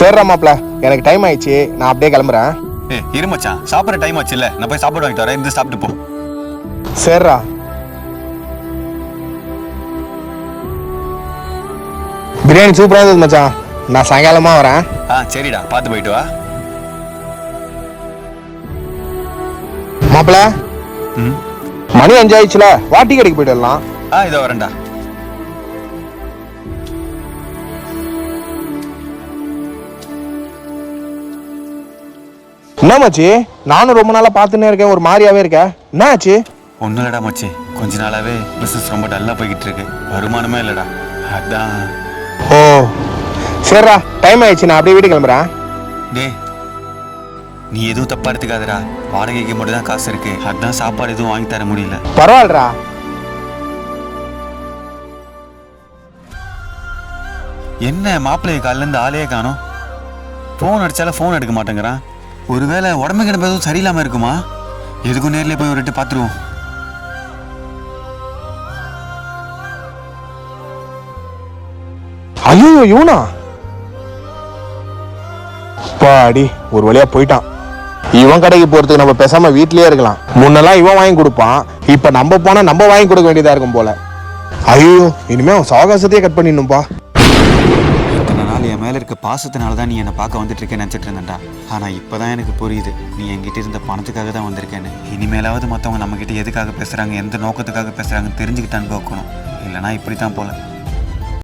சரிடா மாப்ள எனக்கு டைம் ஆயிடுச்சு. நான் அப்படியே கிளம்புறேன். ஏ இரு மச்சான். சாப்பிட்ற டைம் ஆச்சு இல்ல நான் போய் சாப்பாடு வாங்கிட்டு வரேன். இருந்து சாப்பிட்டு போ. சரிடா பிரியாணி சூப்பராக இருந்தது மச்சான். நான் சாயங்காலமா வரேன். ஆ சரிடா. பார்த்து போயிட்டு வா. மாப்பிள. ம்? மணி அஞ்சு ஆயிடுச்சுல. வாட்டி கடைக்கு போயிட்டு வரலாம். ஆ இதோ வரேன்டா. என்ன மச்சி? நானும் ரொம்ப நாளா பார்த்துன்னே இருக்கேன் ஒரு மாதிரியாவே இருக்கேன் என்ன ஆச்சு? ஒன்றும் இல்லடா மச்சி. கொஞ்ச நாளாவே பிஸ்னஸ் ரொம்ப டல்லாக போய்கிட்டு இருக்கு. வருமானமே இல்லைடா. அதான். ஓ. சரிடா டைம் ஆயிடுச்சு நான் அப்படியே வீட்டுக்கு கிளம்புறேன். டேய் நீ எதுவும் தப்பா எடுத்துக்காதடா. வாடகைக்கு மட்டும் தான் காசு இருக்கு. அதான் சாப்பாடு எதுவும் வாங்கி தர முடியல. பரவாயில்லடா. என்ன மாப்பிள்ளைய காலில இருந்து ஆளே காணோம். ஃபோன் அடிச்சாலும் ஃபோன் எடுக்க மாட்டேங்கிறான். ஒருவேளை உடம்பு கிடப்பு எதுவும் சரியில்லாம இருக்குமா? எதுக்கும் நேர்ல போய் ஒரு பாத்துருவோம். பார்த்துருவோம் ஐயோ இவனா? பாடி ஒரு வழியா போயிட்டான். இவன் கடைக்கு போறதுக்கு நம்ம பேசாம வீட்லயே இருக்கலாம். முன்னெல்லாம் இவன் வாங்கி கொடுப்பான். இப்ப நம்ம போனா நம்ம வாங்கி கொடுக்க வேண்டியதா இருக்கும் போல. ஐயோ இனிமே அவன் சாகாசத்தையே கட் பண்ணிடணும்பா. இத்தனை மேல இருக்க பாசத்தினால தான் நீ என்னை பார்க்க வந்துட்டு இருக்கேன்னு நினச்சிட்டு இருந்தேன்டா. ஆனா இப்பதான் எனக்கு புரியுது. நீ என்கிட்ட இருந்த பணத்துக்காக தான் வந்திருக்கேன்னு. இனிமேலாவது மற்றவங்க நம்ம கிட்ட எதுக்காக பேசுறாங்க எந்த நோக்கத்துக்காக பேசுறாங்கன்னு தெரிஞ்சுக்கிட்டான்னு பார்க்கணும். இல்லைனா இப்படி தான் போல.